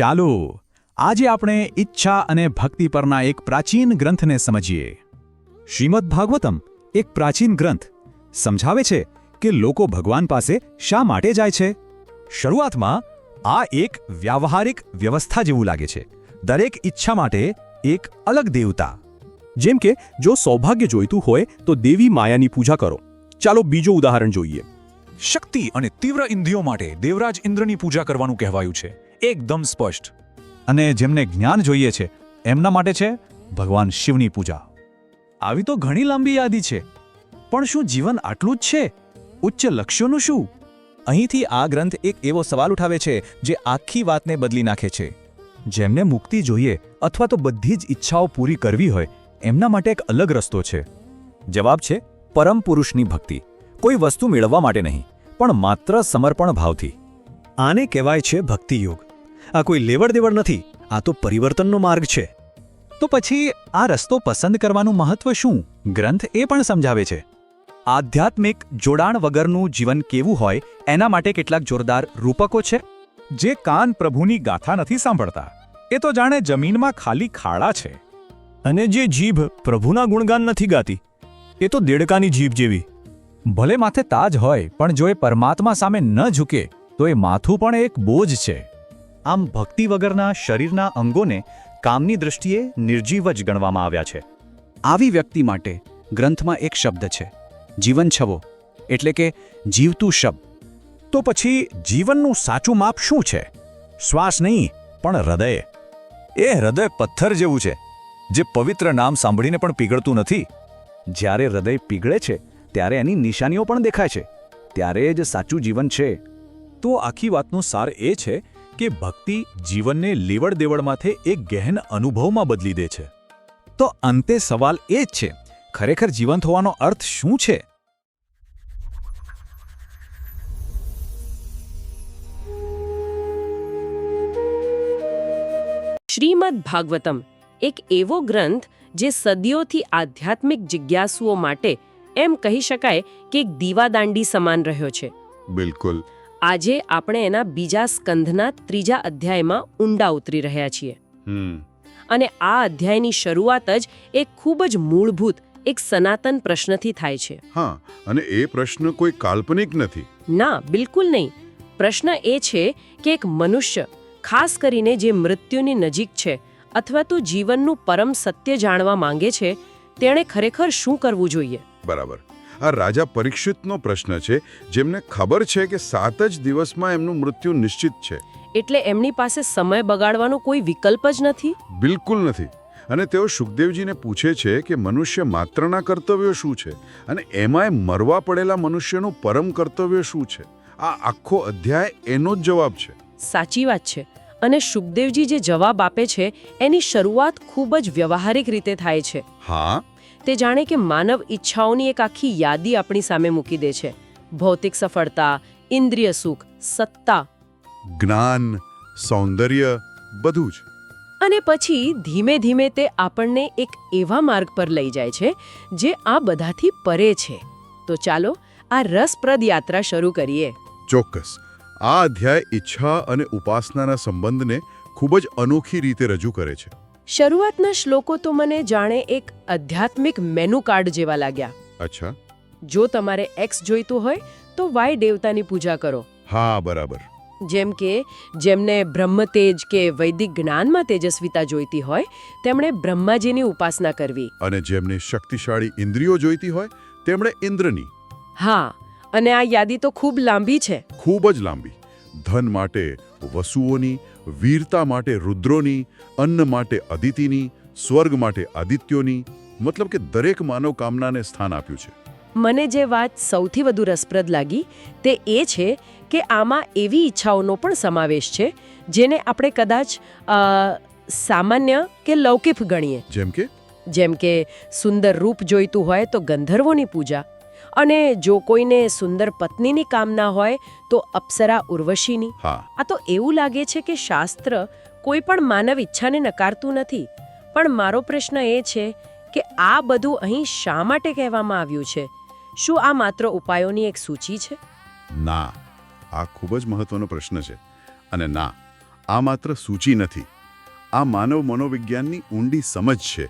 ચાલો, આજે આપણે ઈચ્છા અને ભક્તિ પરના એક પ્રાચીન ગ્રંથને સમજીએ. શ્રીમદ ભાગવતમ એક પ્રાચીન ગ્રંથ. સમજાવે છે કે લોકો ભગવાન પાસે શા માટે જાય છે? શરૂઆતમાં આ એક વ્યાવહારિક વ્યવસ્થા જેવું લાગે છે. દરેક ઈચ્છા માટે એક અલગ દેવતા. જેમ કે, જો સૌભાગ્ય જોઈતું હોય તો દેવી માયાની પૂજા કરો. ચાલો બીજો ઉદાહરણ જોઈએ. શક્તિ અને તીવ્ર ઇન્દ્રિયો માટે દેવરાજ ઇન્દ્રની પૂજા કરવાનું કહેવાયું છે. એકદમ સ્પષ્ટ. અને જેમને જ્ઞાન જોઈએ છે, એમના માટે છે ભગવાન શિવની પૂજા. આવી તો ઘણી લાંબી યાદી છે. પણ શું જીવન આટલું જ છે? ઉચ્ચ લક્ષ્યોનું શું? અહીંથી આ ગ્રંથ એક એવો સવાલ ઉઠાવે છે, જે આખી વાતને બદલી નાખે છે. જેમને મુક્તિ જોઈએ અથવા તો બધી જ ઈચ્છાઓ પૂરી કરવી હોય, એમના માટે એક અલગ રસ્તો છે. જવાબ છે, પરમ પુરુષની ભક્તિ. કોઈ વસ્તુ મેળવવા માટે નહીં, પણ માત્ર સમર્પણ ભાવથી. આને કહેવાય છે ભક્તિ યોગ આ કોઈ લેવડ દેવડ નથી, આ તો પરિવર્તનનો માર્ગ છે. તો પછી આ રસ્તો પસંદ કરવાનું મહત્વ શું? ગ્રંથ એ પણ સમજાવે છે. આધ્યાત્મિક જોડાણ વગરનું જીવન કેવું હોય, એના માટે કેટલાક જોરદાર રૂપકો છે, જે કાન પ્રભુની ગાથા નથી સાંભળતા. એ તો જાણે જમીનમાં ખાલી ખાડા છે. અને જે જીભ પ્રભુના ગુણગાન નથી ગાતી, એ તો દેડકાની જીભ જેવી. ભલે માથે તાજ હોય, પણ જો એ પરમાત્મા સામે ન ઝૂકે, તો એ માથું પણ એક બોજ છે. આમ ભક્તિ વગરના શરીરના અંગોને કામની દૃષ્ટિએ નિર્જીવ જ ગણવામાં આવ્યા છે. આવી વ્યક્તિ માટે ગ્રંથમાં એક શબ્દ છે, જીવન છવો, એટલે કે જીવતું શબ્દ તો પછી જીવનનું સાચું માપ શું છે? શ્વાસ નહીં, પણ હૃદય. એ હૃદય પથ્થર જેવું છે, જે પવિત્ર નામ સાંભળીને પણ પીગળતું નથી. જ્યારે હૃદય પીગળે છે, ત્યારે એની નિશાનીઓ પણ દેખાય છે. ત્યારે જ સાચું જીવન છે. તો આખી વાતનો સાર એ છે કે ભક્તિ જીવનને લેવડ દેવડમાંથી એક ગહેન અનુભવમાં બદલી દે છે. તો અંતે સવાલ એ જ છે ખરેખર જીવંત હોવાનો અર્થ શું છે? શ્રીમદ ભાગવતમ એક એવો ગ્રંથ જે સદીઓથી આધ્યાત્મિક જિજ્ઞાસુઓ માટે એમ કહી શકાય કે એક દીવાદાંડી સમાન રહ્યો છે. બિલકુલ. આજે આપણે એના બીજા સ્કંધના ત્રીજા અધ્યાયમાં ઊંડા ઉતરી રહ્યા છીએ. અને આ અધ્યાયની શરૂઆત જ એક ખૂબ જ મૂળભૂત એક સનાતન પ્રશ્નથી થાય છે. હા અને એ પ્રશ્ન કોઈ કાલ્પનિક નથી. ના બિલકુલ નહીં. પ્રશ્ન એ છે કે એક મનુષ્ય ખાસ કરીને જે મૃત્યુની નજીક છે અથવા તો જીવનનું પરમ સત્ય જાણવા માંગે છે તેણે ખરેખર શું કરવું જોઈએ? બરાબર. આ રાજા પરીક્ષિતનો પ્રશ્ન છે જેમને ખબર છે કે સાત જ દિવસમાં એમનું મૃત્યુ નિશ્ચિત છે. એટલે એમની પાસે સમય બગાડવાનો કોઈ વિકલ્પ જ નથી? બિલકુલ નથી. અને તેઓ સુખદેવજીને પૂછે છે કે મનુષ્ય માત્રના કર્તવ્યો શું છે? અને એમાંય મરવા પડેલા મનુષ્યનું પરમ કર્તવ્ય શું છે? આ આખો અધ્યાય એનો જ જવાબ છે. સાચી વાત છે. અને સુખદેવજી જે જવાબ આપે છે એની શરૂઆત ખૂબ જ વ્યવહારિક રીતે થાય છે. હા? તે જાણે કે માનવ ઈચ્છાઓની એક આખી યાદી આપણી સામે મૂકી દે છે. ભૌતિક સફળતા ઇન્દ્રિય સુખ સત્તા. જ્ઞાન સૌંદર્ય બધું જ. અને પછી ધીમે ધીમે તે આપણને એક એવા માર્ગ પર લઈ જાય છે જે આ બધાથી પરે છે. તો ચાલો આ રસપ્રદ યાત્રા શરૂ કરીએ. ચોક્કસ. આ અધ્યાય ઈચ્છા અને ઉપાસનાના સંબંધને ખૂબ જ અનોખી રીતે રજૂ કરે છે. શરૂઆતના શ્લોકો તો મને જાણે એક આધ્યાત્મિક મેનુ કાર્ડ જેવા લાગ્યા. અચ્છા. જો તમારે એક્સ જોઈતું હોય તો વાય દેવતાની પૂજા કરો. હા બરાબર. જેમ કે જેમને બ્રહ્મતેજ કે વૈદિક જ્ઞાનમાં તેજસ્વીતા જોઈતી હોય તેમણે બ્રહ્માજીની ઉપાસના કરવી. અને જેમને શક્તિશાળી ઇન્દ્રિયો જોઈતી હોય તેમણે ઇન્દ્રની. હા અને આ યાદી તો ખૂબ લાંબી છે. ખૂબ જ લાંબી. ધન માટે વસુઓની વીરતા માટે રુદ્રોની અન્ન માટે અદિતિની સ્વર્ગ માટે આદિત્યોની મતલબ કે દરેક માનવ કામનાને સ્થાન આપ્યું છે. મને જે વાત સૌથી વધુ રસપ્રદ લાગી તે એ છે કે આમાં એવી ઈચ્છાઓનો પણ સમાવેશ છે જેને આપણે કદાચ સામાન્ય કે લૌકિક ગણીએ. જેમ કે? જેમ કે સુંદર રૂપ જોઈતું હોય તો ગંધર્વોની પૂજા અને જો કોઈને સુંદર પત્નીની કામના હોય તો અપ્સરા ઉર્વશીની. હા. આ તો એવું લાગે છે કે શાસ્ત્ર કોઈ પણ માનવ ઈચ્છાને નકારતું નથી. પણ મારો પ્રશ્ન એ છે કે આ બધું અહીં શા માટે કહેવામાં આવ્યું છે? શું આ માત્ર ઉપાયોની એક સૂચિ છે? ના આ ખૂબ જ મહત્વનો પ્રશ્ન છે. અને ના આ માત્ર સૂચિ નથી. આ માનવ મનોવિજ્ઞાનની ઊંડી સમજ છે.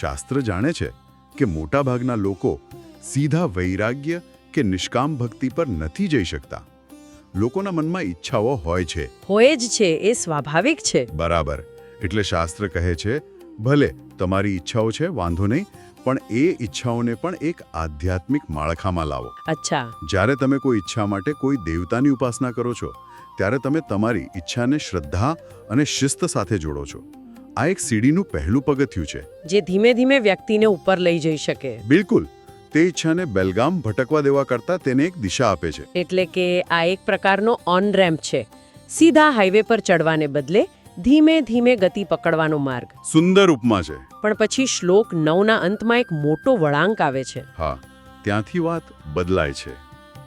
શાસ્ત્ર જાણે છે કે મોટાભાગના લોકો સીધા વૈરાગ્ય કે નિષ્કામ ભક્તિ પર નથી જઈ શકતા. લોકોના મનમાં ઈચ્છાઓ હોય છે. હોય જ છે એ સ્વાભાવિક છે. બરાબર. એટલે શાસ્ત્ર કહે છે ભલે તમારી ઈચ્છાઓ છે વાંધો નહીં પણ એ ઈચ્છાઓને પણ એક આધ્યાત્મિક માળખામાં લાવો. અચ્છા. જ્યારે તમે કોઈ ઈચ્છા માટે કોઈ દેવતાની ઉપાસના કરો છો ત્યારે તમે તમારી ઈચ્છાને શ્રદ્ધા અને શિસ્ત સાથે જોડો છો. આ એક સીડીનું પહેલું પગથિયું છે. જે ધીમે ધીમે વ્યક્તિને ઉપર લઈ જઈ શકે. બિલકુલ. તે ઈચ્છાને બેલગામ ભટકવા દેવા કરતાં તેને એક દિશા આપે છે. એટલે કે આ એક પ્રકારનો ઓન રેમ્પ છે. સીધા હાઈવે પર ચડવાને બદલે ધીમે ધીમે ગતિ પકડવાનો માર્ગ. સુંદર ઉપમા છે. પણ પછી શ્લોક નવના અંતમાં એક મોટો વળાંક આવે છે. હા ત્યાંથી વાત બદલાય છે.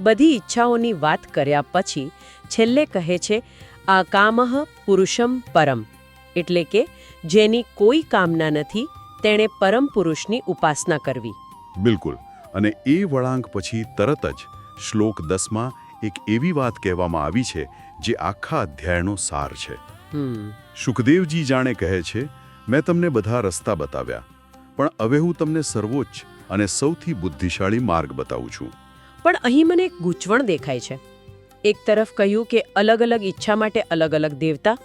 બધી ઈચ્છાઓની વાત કર્યા પછી છેલ્લે કહે છે આ કામહ પુરુષમ પરમ. એટલે કે જેની કોઈ કામના નથી તેણે પરમ પુરુષની ઉપાસના કરવી. બિલકુલ. અને એ વળાંક પછી તરત જ શ્લોક દસમાં એક એવી વાત કહેવામાં આવી છે જે આખા અધ્યાયનો સાર છે. સુખદેવજી જાણે કહે છે મેં તમને બધા રસ્તા બતાવ્યા પણ હવે હું તમને સર્વોચ્ચ અને સૌથી બુદ્ધિશાળી માર્ગ બતાવું છું. પણ અહીં મને એક ગૂંચવણ દેખાય છે. એક તરફ કહ્યું કે અલગ અલગ ઈચ્છા માટે અલગ અલગ દેવતા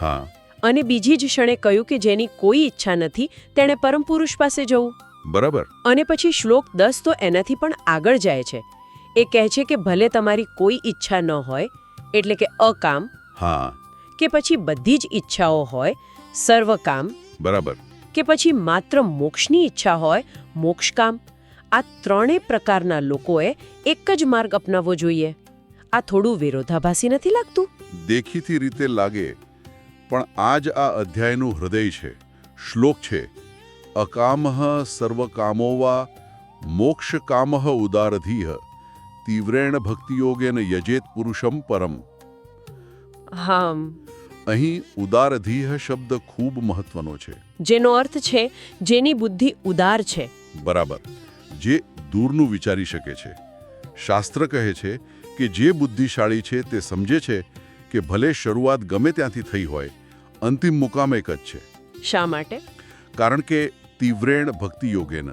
હા. અને બીજી જ ક્ષણે કહ્યું કે જેની કોઈ ઈચ્છા નથી તેણે પરમ પુરુષ પાસે જવું. બરાબર. અને પછી શ્લોક દસ તો એનાથી પણ આગળ જાય છે. એ કહે છે કે ભલે તમારી કોઈ ઈચ્છા ન હોય એટલે કે અકામ હા. કે પછી બધી જ ઈચ્છાઓ હોય સર્વકામ બરાબર. કે પછી માત્ર મોક્ષની ઈચ્છા હોય મોક્ષકામ આ ત્રણેય પ્રકારના લોકોએ એક જ માર્ગ અપનાવવો જોઈએ. આ થોડું વિરોધાભાસી નથી લાગતું? દેખીતી રીતે લાગે પણ આ જ આ અધ્યાયનું હૃદય છે. શ્લોક છે અકામઃ સર્વકામો વા મોક્ષકામઃ ઉદારધીહ તીવ્રેણ ભક્તિયોગેન યજેત પુરુષમ પરમ. હા અહીં ઉદારધીહ શબ્દ ખૂબ મહત્વનો છે. જેનો અર્થ છે જેની બુદ્ધિ ઉદાર છે. બરાબર. જે દૂરનું વિચારી શકે છે. શાસ્ત્ર કહે છે કે જે બુદ્ધિશાળી છે તે સમજે છે કે ભલે શરૂઆત ગમે ત્યાંથી થઈ હોય અંતિમ મુકામ એક જ છે. શા માટે? કારણ કે તીવ્રેણ ભક્તિયોગેન.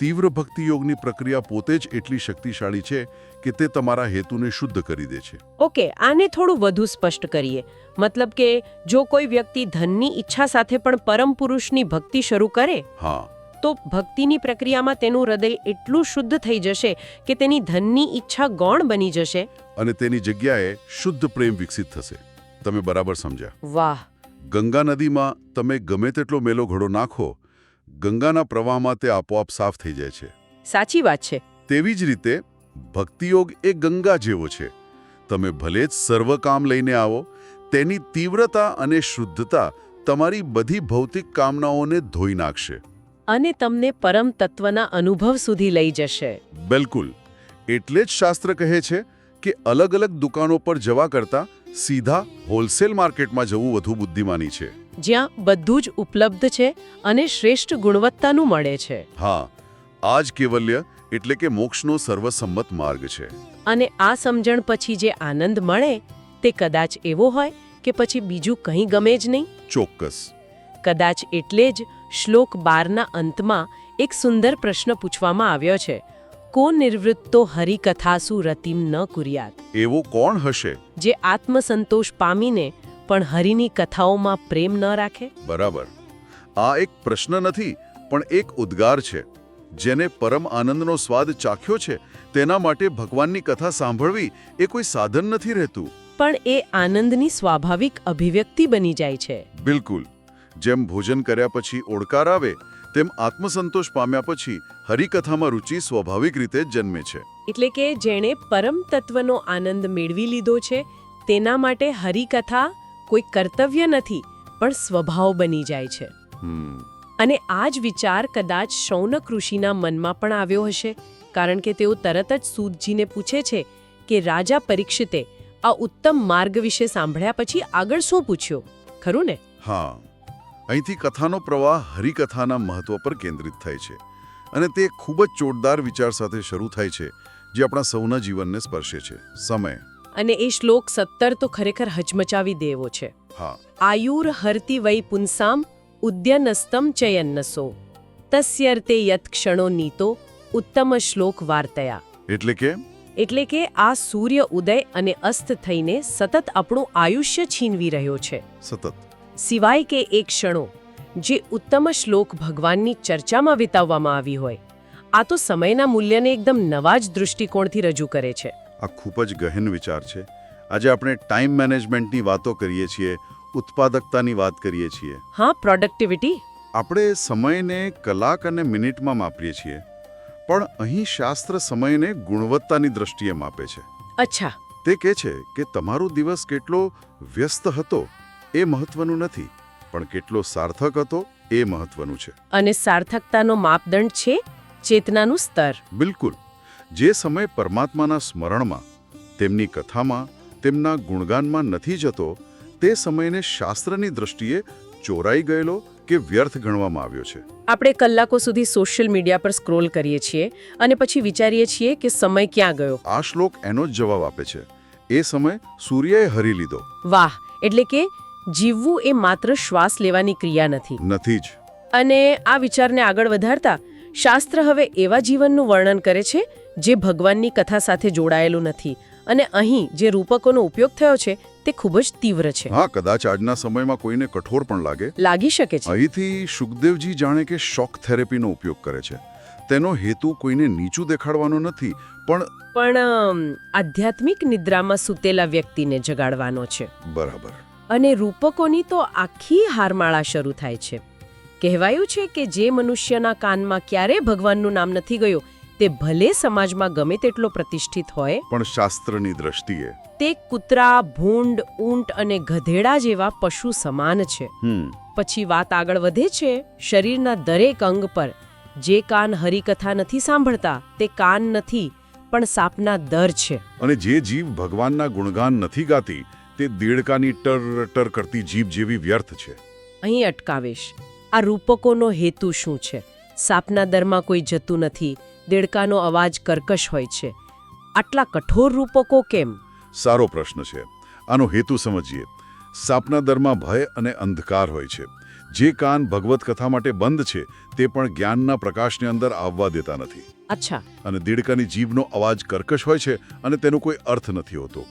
તીવ્ર ભક્તિયોગની પ્રક્રિયા પોતે જ એટલી શક્તિશાળી છે કે તે તમારા હેતુને શુદ્ધ કરી દે છે. ઓકે આને થોડું વધુ સ્પષ્ટ કરીએ. મતલબ કે જો કોઈ વ્યક્તિ ધનની ઈચ્છા સાથે પણ પરમ પુરુષની ભક્તિ શરૂ કરે હા. તો ભક્તિની પ્રક્રિયામાં તેનું હૃદય એટલું શુદ્ધ થઈ જશે કે તેની ધનની ઈચ્છા ગૌણ બની જશે. અને તેની જગ્યાએ શુદ્ધ પ્રેમ વિકસિત થશે. તમે બરાબર સમજ્યા. વાહ. ગંગા નદીમાં તમે ગમે તેટલો મેલો ઘડો નાખો ગંગાના પ્રવાહમાં તે આપોઆપ સાફ થઈ જાય છે. સાચી વાત છે. તેવી જ રીતે ભક્તિયોગ એ ગંગા જેવો છે. તમે ભલે જ સર્વ કામ લઈને આવો તેની તીવ્રતા અને શુદ્ધતા તમારી બધી ભૌતિક કામનાઓને ધોઈ નાખશે. અને તમને પરમ તત્વના અનુભવ સુધી લઈ જશે. બિલકુલ. એટલે જ શાસ્ત્ર કહે છે કે અલગ અલગ દુકાનો પર જવા કરતાં સીધા હોલસેલ માર્કેટમાં જવું વધુ બુદ્ધિમાની છે. જ્યાં બધું જ ઉપલબ્ધ છે અને શ્રેષ્ઠ ગુણવત્તાનું મળે છે. હા આ જ કેવલ્ય એટલે કે મોક્ષનો સર્વસંમત માર્ગ છે. અને આ સમજણ પછી જે આનંદ મળે તે કદાચ એવો હોય કે પછી બીજું કંઈ ગમે જ નહીં. ચોક્કસ. કદાચ એટલે જ શ્લોક બારના અંતમાં એક સુંદર પ્રશ્ન પૂછવામાં આવ્યો છે. કો નિવૃત્તો હરિકથાસુ રતિમ ન કુર્યાત? એવો કોણ હશે? જે આત્મસંતોષ પામીને પણ હરિની કથાઓમાં પ્રેમ ન રાખે? બરાબર. આ એક પ્રશ્ન નથી પણ એક ઉદ્ગાર છે. જેને પરમ આનંદનો સ્વાદ ચાખ્યો છે તેના માટે ભગવાનની કથા સાંભળવી એ કોઈ સાધન નથી રહેતું. પણ એ આનંદની સ્વાભાવિક અભિવ્યક્તિ બની જાય છે. બિલકુલ. જેમ ભોજન કર્યા પછી ઓડકાર આવે તેમ આત્મસંતોષ પામ્યા પછી હરિકથામાં રુચિ સ્વાભાવિક રીતે જન્મે છે. એટલે કે જેણે પરમ તત્વનો આનંદ મેળવી લીધો છે તેના માટે હરિકથા કોઈ કર્તવ્ય નથી પણ સ્વભાવ બની જાય છે. અને આ જ વિચાર કદાચ શૌનક ઋષિના મનમાં પણ આવ્યો હશે કારણ કે તેઓ તરત જ સૂતજીને પૂછે છે કે રાજા પરીક્ષિતે આ ઉત્તમ માર્ગ વિશે સાંભળ્યા પછી આગળ શું પૂછ્યો? ખરું ને? હા. અહીંથી કથાનો પ્રવાહ હરિકથાના મહત્વ પર કેન્દ્રિત થાય છે. અને તે ખૂબ જ ચોટદાર વિચાર સાથે શરૂ થાય છે જે આપણા સૌના જીવનને સ્પર્શે છે. સમય. અને એ શ્લોક સત્તર તો ખરેખર હચમચાવી દેવો છે. આયુર હરતી વૈ પુંસામ ઉદ્યનસ્તમ ચયન્નસો. તસ્યર્તે યત ક્ષણો નીતો ઉત્તમ શ્લોક વાર્તયા. એટલે કે? એટલે કે આ સૂર્ય ઉદય અને અસ્ત થઈને સતત આપણું આયુષ્ય છીનવી રહ્યો છે. સતત. સિવાય કે એ ક્ષણો જે ઉત્તમ શ્લોક ભગવાનની ચર્ચામાં વિતાવવામાં આવી હોય. આ તો સમયના મૂલ્યને એકદમ નવા જ દૃષ્ટિકોણથી રજૂ કરે છે. આ ખૂબ જ ગહન વિચાર છે. આજે આપણે ટાઈમ મેનેજમેન્ટની વાતો કરીએ છીએ ઉત્પાદકતાની વાત કરીએ છીએ. હા પ્રોડક્ટિવિટી. આપણે સમયને કલાક અને મિનિટમાં માપીએ છીએ પણ અહીં શાસ્ત્ર સમયને ગુણવત્તાની દ્રષ્ટિએ માપે છે. અચ્છા. તે કહે છે કે તમારો દિવસ કેટલો વ્યસ્ત હતો એ મહત્વનું નથી પણ કેટલો સાર્થક હતો એ મહત્વનું છે. અને સાર્થકતાનો માપદંડ છે ચેતનાનું સ્તર. બિલકુલ. જે સમય પરમાત્માના સ્મરણમાં તેમની કથામાં તેમના ગુણગાનમાં નથી જતો તે સમયને શાસ્ત્રની દ્રષ્ટિએ ચોરાઈ ગયેલો કે વ્યર્થ ગણવામાં આવ્યો છે. આપણે કલાકો સુધી સોશિયલ મીડિયા પર સ્ક્રોલ કરીએ છીએ અને પછી વિચારીએ છીએ કે સમય ક્યાં ગયો. આ શ્લોક એનો જ જવાબ આપે છે. એ સમય સૂર્યએ હરી લીધો. વાહ એટલે કે જીવવું એ માત્ર શ્વાસ લેવાની ક્રિયા નથી. નથી જ. અને આ વિચારને આગળ વધારતા શાસ્ત્ર હવે એવા જીવનનું વર્ણન કરે છે જે ભગવાનની કથા સાથે જોડાયેલું નથી. અને અહીં જે રૂપકોનો ઉપયોગ થયો છે તે ખૂબ જ તીવ્ર છે. હા કદાચ આજના સમયમાં કોઈને કઠોર પણ લાગે. લાગી શકે છે. અહીંથી સુખદેવજી જાણે કે શોક થેરેપીનો ઉપયોગ કરે છે. તેનો હેતુ કોઈને નીચું દેખાડવાનો નથી પણ પણ આધ્યાત્મિક નિદ્રામાં સૂતેલા વ્યક્તિને જગાડવાનો છે. બરાબર. અને રૂપકોની તો આખી હારમાળા શરૂ થાય છે. કહેવાયું છે કે જે મનુષ્યના કાનમાં ક્યારેય ભગવાનનું નામ નથી ગયું તે ભલે સમાજમાં ગમે તેટલો પ્રતિષ્ઠિત હોય પણ શાસ્ત્રની દ્રષ્ટિએ. તે કૂતરા ભૂંડ ઊંટ અને ગધેડા જેવા પશુ સમાન છે. પછી વાત આગળ વધે છે શરીરના દરેક અંગ પર. જે કાન હરિકથા નથી સાંભળતા તે કાન નથી પણ સાપના દર છે. અને જે જીવ ભગવાનના ગુણગાન નથી ગાતી તે દેડકાની ટર ટર કરતી જીભ જેવી વ્યર્થ છે. અહીં અટકાવીશ. આ રૂપકોનો હેતુ શું છે? સાપના દરમાં કોઈ જતું નથી દેડકાનો અવાજ કર્કશ હોય છે. આટલા કઠોર રૂપકો કેમ? સારો પ્રશ્ન છે. આનો હેતુ સમજીએ. સાપના દરમાં ભય અને અંધકાર હોય છે. જે કાન ભગવત કથા માટે બંધ છે, તે પણ જ્ઞાનના પ્રકાશની અંદર આવવા દેતા નથી. અચ્છા. અને દેડકાની જીભનો અવાજ કર્કશ હોય છે અને તેનો કોઈ અર્થ નથી હોતો.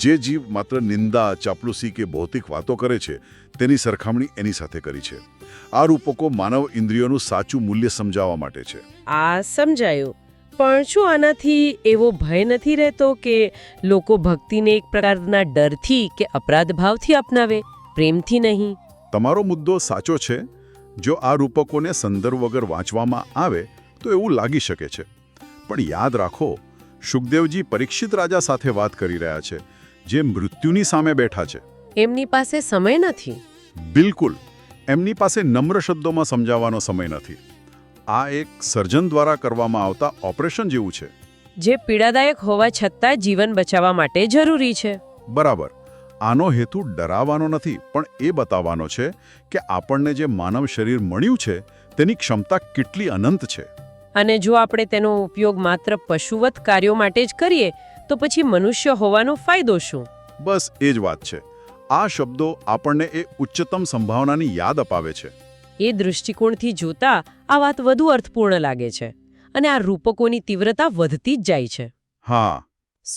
જે જીવ માત્ર નિંદા ચાપલુસી કે ભૌતિક વાતો કરે છે તેની સરખામણી એની સાથે કરી છે. આ રૂપકો માનવ ઇન્દ્રિયોનું સાચું મૂલ્ય સમજાવવા માટે છે. આ સમજાયું. પણ શું આનાથી એવો ભય નથી રહેતો કે લોકો ભક્તિને એક પ્રકારના ડરથી કે અપરાધ ભાવથી અપનાવે? પ્રેમથી નહીં. તમારો મુદ્દો સાચો છે. જો આ રૂપકોને સંદર્ભ વગર વાંચવામાં આવે તો એવું લાગી શકે છે. પણ યાદ રાખો સુખદેવજી પરીક્ષિત રાજા સાથે વાત કરી રહ્યા છે જે મૃત્યુની સામે બેઠા છે. એમની પાસે સમય નથી. બિલકુલ એમની પાસે નમ્ર શબ્દોમાં સમજાવવાનો સમય નથી. આ એક સર્જન દ્વારા કરવામાં આવતા ઓપરેશન જેવું છે. જે પીડાદાયક હોવા છતાં જીવન બચાવવા માટે જરૂરી છે. બરાબર આનો હેતુ ડરાવવાનો નથી પણ એ બતાવવાનો છે કે આપણને જે માનવ શરીર મળ્યું છે તેની ક્ષમતા કેટલી અનંત છે. અને જો આપણે તેનો ઉપયોગ માત્ર પશુવત કાર્યો માટે જ કરીએ તો પછી મનુષ્ય હોવાનો ફાયદો શું? બસ એ જ વાત છે. આ શબ્દો આપણને એ ઉચ્ચતમ સંભાવનાની યાદ અપાવે છે. એ દૃષ્ટિકોણથી જોતા આ વાત વધુ અર્થપૂર્ણ લાગે છે અને આ રૂપકોની તીવ્રતા વધતી જ જાય છે. હા.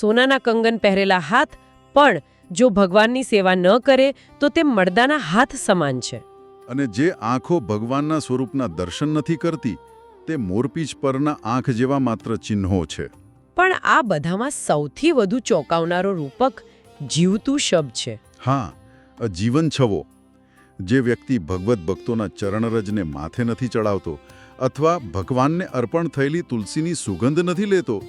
સોનાના કંગન પહેરેલા હાથ પણ જો ભગવાનની સેવા ન કરે તો તે મળદાના હાથ સમાન છે. અને જે આંખો ભગવાનના સ્વરૂપના દર્શન નથી કરતી તે મોરપીંછ પરના આંખ જેવા માત્ર ચિહ્નો છે. પણ આ બધામાં સૌથી વધુ ચોંકાવનારો રૂપક જીવતું શબ્દ છે. હા જીવન છવો. જે વ્યક્તિ ભગવત ભક્તોના ચરણરજને માથે નથી ચડાવતો અથવા ભગવાનને અર્પણ થયેલી તુલસીની સુગંધ નથી લેતો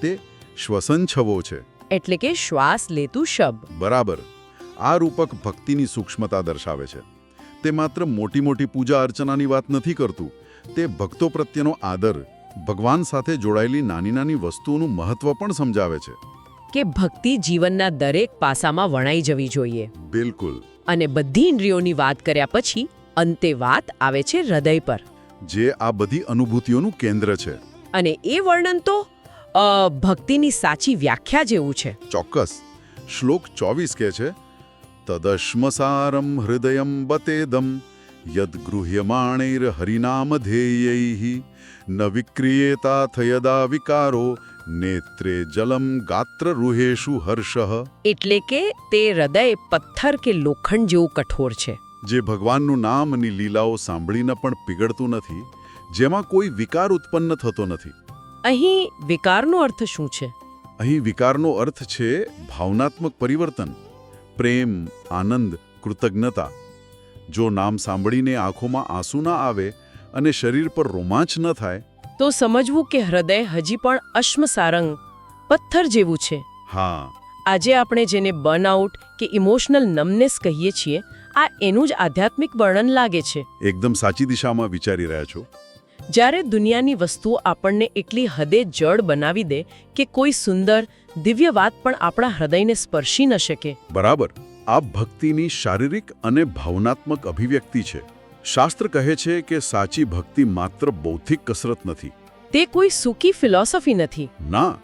તે શ્વસન છવો છે. એટલે કે શ્વાસ લેતું શબ્દ બરાબર. આ રૂપક ભક્તિની સૂક્ષ્મતા દર્શાવે છે. તે માત્ર મોટી મોટી પૂજા અર્ચનાની વાત નથી કરતું તે ભક્તો પ્રત્યેનો આદર ભગવાન સાથે જોડાયેલી નાની નાની વસ્તુઓનું મહત્વ પણ સમજાવે છે. કે ભક્તિ જીવનના દરેક પાસામાં વણાઈ જવી જોઈએ. બિલકુલ. અને બધી ઇન્દ્રિયોની વાત કર્યા પછી અંતે વાત આવે છે હૃદય પર. જે આ બધી અનુભૂતિઓનું કેન્દ્ર છે. અને એ વર્ણન તો ભક્તિની સાચી વ્યાખ્યા જેવું છે. ચોક્કસ. શ્લોક ચોવીસ કહે છે તદશ્મસારમ હૃદયમ બતેદમ યદગૃહ્યમાણૈર્હરિનામધેયૈ ન વિક્રિયેતાથ યદા વિકારો નેત્રે જલમ ગાત્રરુહેષુ હર્ષઃ એટલે કે તે હૃદય પથ્થર કે લોખંડ જેવું કઠોર છે. જે ભગવાનનું નામ અને લીલાઓ સાંભળીને પણ પીગળતું નથી જેમાં કોઈ વિકાર ઉત્પન્ન થતો નથી. અહીં વિકારનો અર્થ શું છે? અહીં વિકારનો અર્થ છે ભાવનાત્મક પરિવર્તન પ્રેમ આનંદ કૃતજ્ઞતા. જો નામ સાંભળીને આંખોમાં આંસુ ના આવે અને શરીર પર રોમાંચ ન થાય તો સમજવું કે હૃદય હજી પણ અશ્મસારંગ પથ્થર જેવું છે. હા. આજે આપણે જેને બર્નઆઉટ કે ઇમોશનલ નમનેસ કહીએ છીએ આ એનું જ આધ્યાત્મિક વર્ણન લાગે છે. એકદમ સાચી દિશામાં વિચારી રહ્યા છો. જ્યારે દુનિયાની વસ્તુઓ આપણને એટલી હદે જડ બનાવી દે કે કોઈ સુંદર દિવ્ય વાત પણ આપણા હૃદયને સ્પર્શી ન શકે. બરાબર. આ ભક્તિની શારીરિક અને ભાવનાત્મક અભિવ્યક્તિ છે. શાસ્ત્ર કહે છે કે સાચી ભક્તિ માત્ર બૌદ્ધિક કસરત નથી. તે કોઈ સૂકી ફિલોસોફી નથી. ના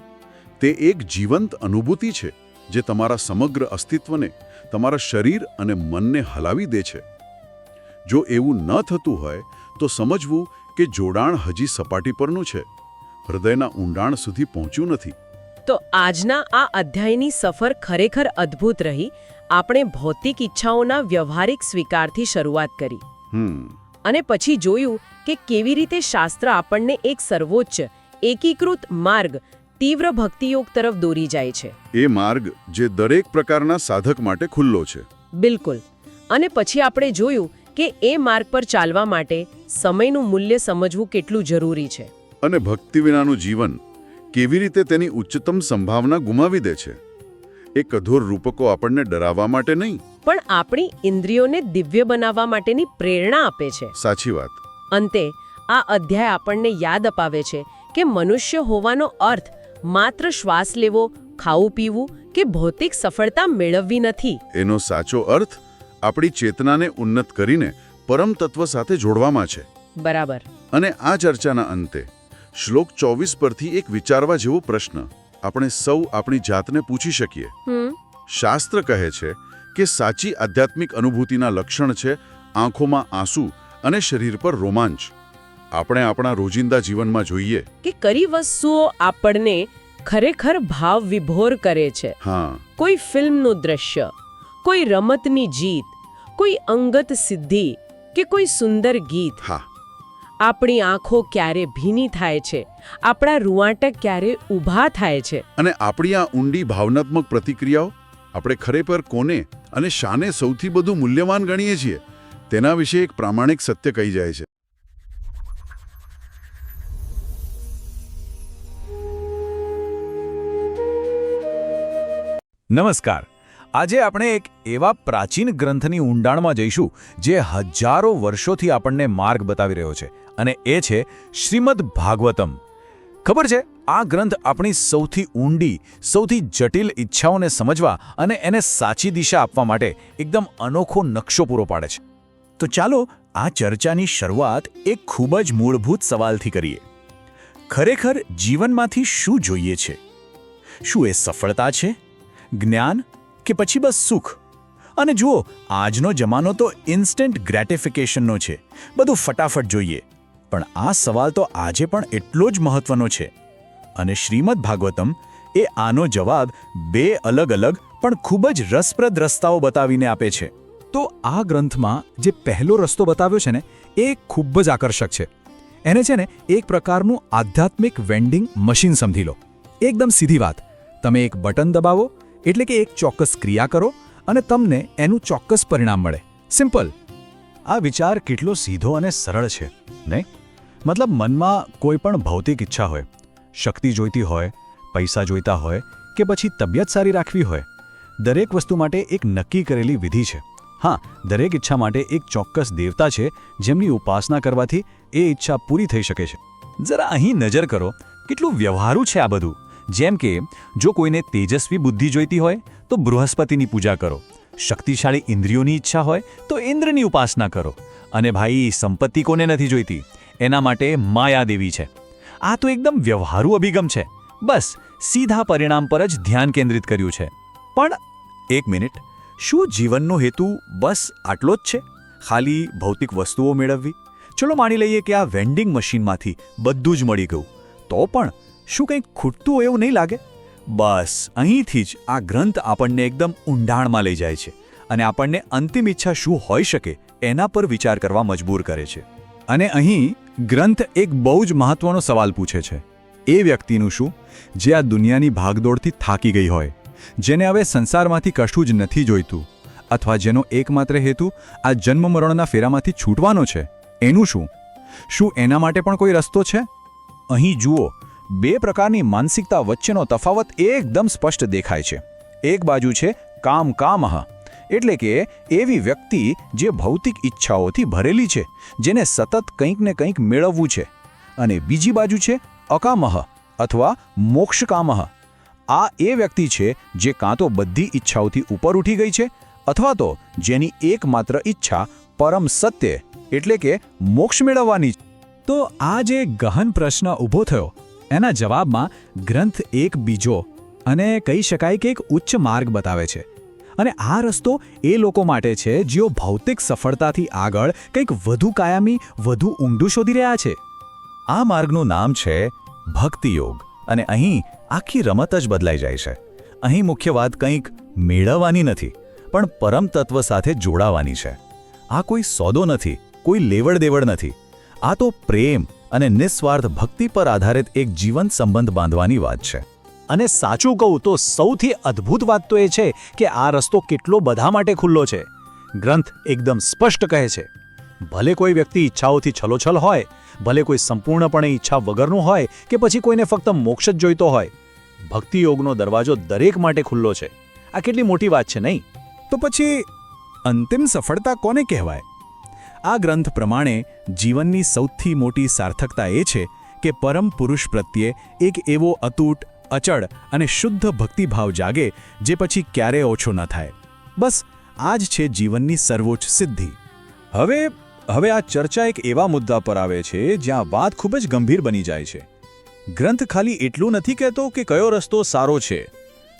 તે એક જીવંત અનુભૂતિ છે જે તમારા સમગ્ર અસ્તિત્વને તમારા શરીર અને મનને હલાવી દે છે. જો એવું ન થતું હોય તો સમજવું કે જોડાણ હજી સપાટી પરનું છે. હૃદયના ઊંડાણ સુધી પહોંચ્યું નથી. તો આજના આ અધ્યાયની સફર ખરેખર અદ્ભુત રહી આપણે ભૌતિક ઈચ્છાઓના વ્યવહારિક સ્વીકારથી શરૂઆત કરી. હમ. અને પછી જોયું કે કેવી રીતે શાસ્ત્ર આપણને એક સર્વોચ્ચ એકીકૃત માર્ગ તીવ્ર ભક્તિયોગ તરફ દોરી જાય છે. એ માર્ગ જે દરેક પ્રકારના સાધક માટે ખુલ્લો છે. બિલકુલ. અને પછી આપણે જોયું કે એ માર્ગ પર ચાલવા માટે સમયનું મૂલ્ય સમજવું કેટલું જરૂરી છે. અને ભક્તિ વિનાનું જીવન કેવી રીતે તેની ઉચ્ચતમ સંભાવના ગુમાવી દે છે. એ કઠોર રૂપકો આપણને ડરાવવા માટે નહીં. પણ આપણી ઇન્દ્રિયોને દિવ્ય બનાવવા માટેની પ્રેરણા આપે છે. સાચી વાત. અંતે આ અધ્યાય આપણને યાદ અપાવે છે કે મનુષ્ય હોવાનો અર્થ માત્ર શ્વાસ લેવો ખાવું પીવું કે ભૌતિક સફળતા મેળવવી નથી. એનો સાચો અર્થ આપણી ચેતનાને ઉન્નત કરીને પરમ તત્વ સાથે જોડવામાં છે. બરાબર. અને આ ચર્ચાના અંતે શ્લોક ચોવીસ પરથી એક વિચારવા જેવો પ્રશ્ન. આપણે સૌ આપણી જાતને પૂછી શકીએ. શાસ્ત્ર કહે છે કે સાચી આધ્યાત્મિક અનુભૂતિના લક્ષણ છે આંખોમાં આંસુ અને શરીર પર રોમાંચ. આપણે આપણા રોજિંદા જીવનમાં જોઈએ. કે કઈ વસ્તુઓ આપણને ખરેખર ભાવ વિભોર કરે છે? હા. કોઈ ફિલ્મનું દ્રશ્ય કોઈ રમતની જીત કોઈ અંગત સિદ્ધિ કે કોઈ સુંદર ગીત? હા. આપણી આંખો ક્યારે ભીની થાય છે આપણા રૂવાંટક ક્યારે ઊભા થાય છે. અને આપણી આ ઊંડી ભાવનાત્મક પ્રતિક્રિયાઓ આપણે ખરેખર કોને અને શાને સૌથી વધુ મૂલ્યવાન ગણીએ છીએ તેના વિશે એક પ્રામાણિક સત્ય કહી જાય છે. નમસ્કાર. આજે આપણે એક એવા પ્રાચીન ગ્રંથની ઊંડાણમાં જઈશું જે હજારો વર્ષોથી આપણને માર્ગ બતાવી રહ્યો છે. અને એ છે શ્રીમદ ભાગવતમ. ખબર છે? આ ગ્રંથ આપણી સૌથી ઊંડી, સૌથી જટિલ ઈચ્છાઓને સમજવા અને એને સાચી દિશા આપવા માટે એકદમ અનોખો નકશો પૂરો પાડે છે. તો ચાલો આ ચર્ચાની શરૂઆત એક ખૂબ જ મૂળભૂત સવાલથી કરીએ. ખરેખર જીવનમાંથી શું જોઈએ છે? શું એ સફળતા છે? જ્ઞાન કે પછી બસ સુખ? અને જુઓ, આજનો જમાનો તો ઇન્સ્ટન્ટ ગ્રેટિફિકેશનનો છે. બધું ફટાફટ જોઈએ. પણ આ સવાલ તો આજે પણ એટલો જ મહત્વનો છે. અને શ્રીમદ ભાગવતમ એ આનો જવાબ બે અલગ અલગ પણ ખૂબ જ રસપ્રદ રસ્તાઓ બતાવીને આપે છે. તો આ ગ્રંથમાં જે પહેલો રસ્તો બતાવ્યો છે ને, એ ખૂબ જ આકર્ષક છે. એને છે ને, એક પ્રકારનું આધ્યાત્મિક વેન્ડિંગ મશીન સમજી લો. એકદમ સીધી વાત. તમે એક બટન દબાવો, એટલે કે એક ચોક્કસ ક્રિયા કરો અને તમને એનું ચોક્કસ પરિણામ મળે. સિમ્પલ આ વિચાર કેટલો સીધો અને સરળ છે, નહીં? મતલબ મનમાં કોઈ પણ ભૌતિક ઈચ્છા હોય, શક્તિ જોઈતી હોય, પૈસા જોઈતા હોય કે પછી તબિયત સારી રાખવી હોય, દરેક વસ્તુ માટે એક નક્કી કરેલી વિધિ છે. હા, દરેક ઈચ્છા માટે એક ચોક્કસ દેવતા છે જેમની ઉપાસના કરવાથી એ ઈચ્છા પૂરી થઈ શકે છે. જરા અહીં નજર કરો, કેટલું વ્યવહારુ છે આ બધું. જેમ કે, જો કોઈને તેજસ્વી બુદ્ધિ જોઈતી હોય, તો બૃહસ્પતિની પૂજા કરો. શક્તિશાળી ઇન્દ્રિયોની ઈચ્છા હોય, તો ઇન્દ્રની ઉપાસના કરો. અને ભાઈ, સંપત્તિ કોને નથી જોઈતી? એના માટે માયાદેવી છે. આ તો એકદમ વ્યવહારુ અભિગમ છે. બસ, સીધા પરિણામ પર જ ધ્યાન કેન્દ્રિત કર્યું છે. પણ, એક મિનિટ, શું જીવનનો હેતુ બસ આટલો જ છે? ખાલી ભૌતિક વસ્તુઓ મેળવવી? ચલો માની લઈએ કે આ વેન્ડિંગ મશીનમાંથી બધું જ મળી ગયું. તો પણ, શું કંઈક ખૂટતું એવું નહીં લાગે? બસ, અહીંથી જ આ ગ્રંથ આપણને એકદમ ઊંડાણમાં લઈ જાય છે અને આપણને અંતિમ ઈચ્છા શું હોઈ શકે એના પર વિચાર કરવા મજબૂર કરે છે. અને અહીં ગ્રંથ એક બહુ જ મહત્વનો સવાલ પૂછે છે. એ વ્યક્તિનું શું? જે આ દુનિયાની ભાગદોડથી થાકી ગઈ હોય. જેને હવે સંસારમાંથી કશું જ નથી જોઈતું. અથવા જેનો એકમાત્ર હેતુ આ જન્મ મરણના ફેરામાંથી છૂટવાનો છે. એનું શું? શું એના માટે પણ કોઈ રસ્તો છે? અહીં જુઓ, બે પ્રકારની માનસિકતા વચ્ચેનો તફાવત એકદમ સ્પષ્ટ દેખાય છે. એક બાજુ છે, કામ કામહ. એટલે કે એવી વ્યક્તિ જે ભૌતિક ઈચ્છાઓથી ભરેલી છે, જેને સતત કંઈક ને કંઈક મેળવવું છે. અને બીજી બાજુ છે, અકામહ અથવા મોક્ષકામહ. આ એ વ્યક્તિ છે જે કાં તો બધી ઈચ્છાઓથી ઉપર ઉઠી ગઈ છે, અથવા તો જેની એકમાત્ર ઈચ્છા પરમ સત્ય એટલે કે મોક્ષ મેળવવાની. તો આ જે ગહન પ્રશ્ન ઊભો થયો, એના જવાબમાં ગ્રંથ એક બીજો અને કહી શકાય કે એક ઉચ્ચ માર્ગ બતાવે છે. અને આ રસ્તો એ લોકો માટે છે જેઓ ભૌતિક સફળતાથી આગળ કંઈક વધુ કાયમી, વધુ ઊંડું શોધી રહ્યા છે. આ માર્ગનું નામ છે ભક્તિયોગ અને અહીં આખી રમત જ બદલાઈ જાય છે. અહીં મુખ્ય વાત કંઈક મેળવવાની નથી, પણ પરમ તત્વ સાથે જોડાવાની છે. આ કોઈ સોદો નથી, કોઈ લેવડ દેવડ નથી. આ તો પ્રેમ અને નિસ્વાર્થ ભક્તિ પર આધારિત એક જીવંત સંબંધ બાંધવાની વાત છે. અને સાચું કહું તો સૌથી અદ્ભુત વાત તો એ છે કે આ રસ્તો કેટલો બધા માટે ખુલ્લો છે. ગ્રંથ એકદમ સ્પષ્ટ કહે છે. ભલે કોઈ વ્યક્તિ ઈચ્છાઓથી છલોછલ હોય, ભલે કોઈ સંપૂર્ણપણે ઈચ્છા વગરનું હોય કે પછી કોઈને ફક્ત મોક્ષ જ જોઈતો હોય ભક્તિયોગનો દરવાજો દરેક માટે ખુલ્લો છે. આ કેટલી મોટી વાત છે નહીં? તો પછી અંતિમ સફળતા કોને કહેવાય? આ ગ્રંથ પ્રમાણે જીવનની સૌથી મોટી સાર્થકતા એ છે કે પરમ પુરુષ પ્રત્યે એક એવો અતૂટ અચળ અને શુદ્ધ ભક્તિભાવ જાગે જે પછી ક્યારેય ઓછો ન થાય. બસ, આ જ છે જીવનની સર્વોચ્ચ સિદ્ધિ. હવે હવે આ ચર્ચા એક એવા મુદ્દા પર આવે છે જ્યાં વાત ખૂબ જ ગંભીર બની જાય છે. ગ્રંથ ખાલી એટલું નથી કહેતો કે કયો રસ્તો સારો છે.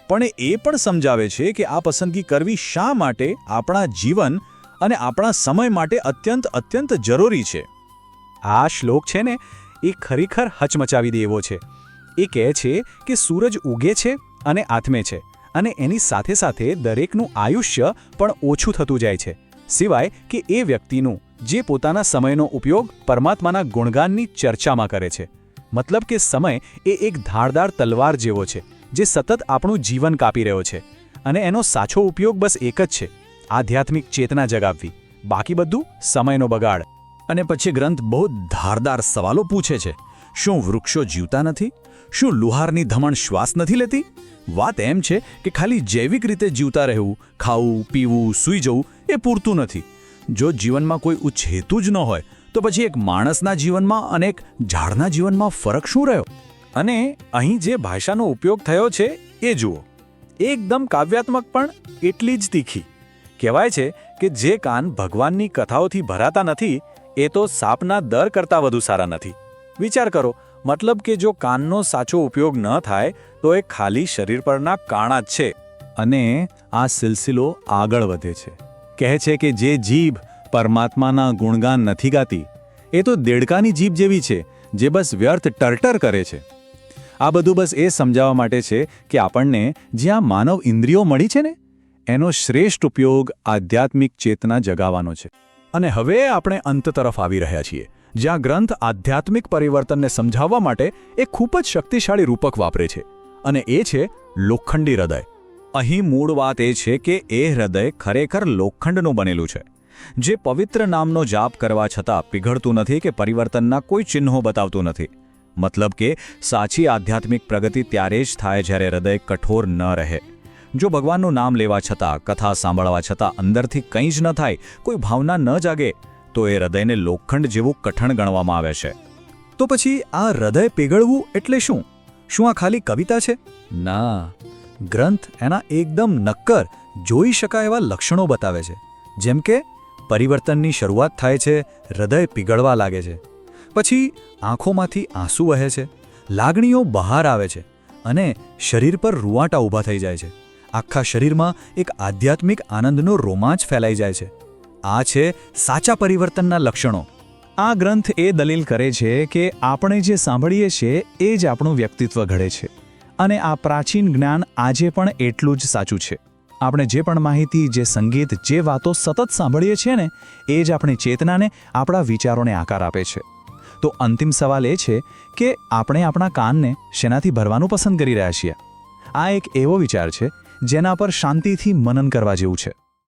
પણ એ પણ સમજાવે છે કે આ પસંદગી કરવી શા માટે આપણા જીવન અને આપણા સમય માટે અત્યંત અત્યંત જરૂરી છે. આ શ્લોક છે ને, એ ખરેખર હચમચાવી દે એવો છે. એ કહે છે કે સૂરજ ઉગે છે અને આથમે છે અને એની સાથે સાથે દરેકનું આયુષ્ય પણ ઓછું થતું જાય છે. સિવાય કે એ વ્યક્તિનું, જે પોતાના સમયનો ઉપયોગ પરમાત્માના ગુણગાનની ચર્ચામાં કરે છે. મતલબ કે સમય એ એક ધારદાર તલવાર જેવો છે, જે સતત આપણું જીવન કાપી રહ્યો છે અને એનો સાચો ઉપયોગ બસ એક જ છે, આધ્યાત્મિક ચેતના જગાવવી. બાકી બધું સમયનો બગાડ. અને પછી ગ્રંથ બહુ ધારદાર સવાલો પૂછે છે. શું વૃક્ષો જીવતા નથી? શું લુહારની ધમણ શ્વાસ નથી લેતી? વાત એમ છે કે ખાલી જૈવિક રીતે જીવતા રહેવું, ખાવું, પીવું, સૂઈ જવું એ પૂરતું નથી. જો જીવનમાં કોઈ ઉચ્ચ હેતુ જ ન હોય, તો પછી એક માણસના જીવનમાં અને એક ઝાડના જીવનમાં ફરક શું રહ્યો? અને અહીં જે ભાષાનો ઉપયોગ થયો છે એ જુઓ. એકદમ કાવ્યાત્મક પણ એટલી જ તીખી. કહેવાય છે કે જે કાન ભગવાનની કથાઓથી ભરાતા નથી, એ તો સાપના દર કરતાં વધુ સારા નથી. વિચાર કરો મતલબ કે જો કાનનો સાચો ઉપયોગ ન થાય, તો એ ખાલી શરીર પરના કાણા જ છે. અને આ સિલસિલો આગળ વધે છે. કહે છે કે જે જીભ પરમાત્માના ગુણગાન નથી ગાતી, એ તો દેડકાની જીભ જેવી છે, જે બસ વ્યર્થ ટરટર કરે છે. આ બધું બસ એ સમજાવવા માટે છે કે આપણને જ્યાં માનવ ઇન્દ્રિયો મળી છે ને, એનો શ્રેષ્ઠ ઉપયોગ આધ્યાત્મિક ચેતના જગાવવાનો છે. અને હવે આપણે અંત તરફ આવી રહ્યા છીએ. જ્યાં ગ્રંથ આધ્યાત્મિક પરિવર્તનને સમજાવવા માટે એક ખૂબ જ શક્તિશાળી રૂપક વાપરે છે. અને એ છે લોખંડી હૃદય. અહીં મૂળ વાત એ છે કે એ હૃદય ખરેખર લોખંડનું બનેલું છે. જે પવિત્ર નામનો જાપ કરવા છતાં પીઘળતું નથી કે પરિવર્તનના કોઈ ચિહ્નો બતાવતું નથી. મતલબ કે સાચી આધ્યાત્મિક પ્રગતિ ત્યારે જ થાય જ્યારે હૃદય કઠોર ન રહે. જો ભગવાનનું નામ લેવા છતાં, કથા સાંભળવા છતાં અંદરથી કંઈ જ ન થાય, કોઈ ભાવના ન જાગે તો એ હૃદયને લોખંડ જેવું કઠણ ગણવામાં આવે છે. તો પછી આ હૃદય પીગળવું એટલે શું? શું આ ખાલી કવિતા છે? ના. ગ્રંથ એના એકદમ નક્કર જોઈ શકાય એવા લક્ષણો બતાવે છે. જેમ કે, પરિવર્તનની શરૂઆત થાય છે, હૃદય પીગળવા લાગે છે. પછી આંખોમાંથી આંસુ વહે છે, લાગણીઓ બહાર આવે છે અને શરીર પર રૂવાટા ઊભા થઈ જાય છે. આખા શરીરમાં એક આધ્યાત્મિક આનંદનો રોમાંચ ફેલાઈ જાય છે. આ છે સાચા પરિવર્તનના લક્ષણો. આ ગ્રંથ એ દલીલ કરે છે કે આપણે જે સાંભળીએ છીએ એ જ આપણું વ્યક્તિત્વ ઘડે છે. અને આ પ્રાચીન જ્ઞાન આજે પણ એટલું જ સાચું છે. આપણે જે પણ માહિતી, જે સંગીત, જે વાતો સતત સાંભળીએ છીએ ને, એ જ આપણી ચેતનાને, આપણા વિચારોને આકાર આપે છે. તો અંતિમ સવાલ એ છે કે આપણે આપણા કાનને શેનાથી ભરવાનું પસંદ કરી રહ્યા છીએ? આ એક એવો વિચાર છે જેના પર શાંતિથી મનન કરવા જેવું છે.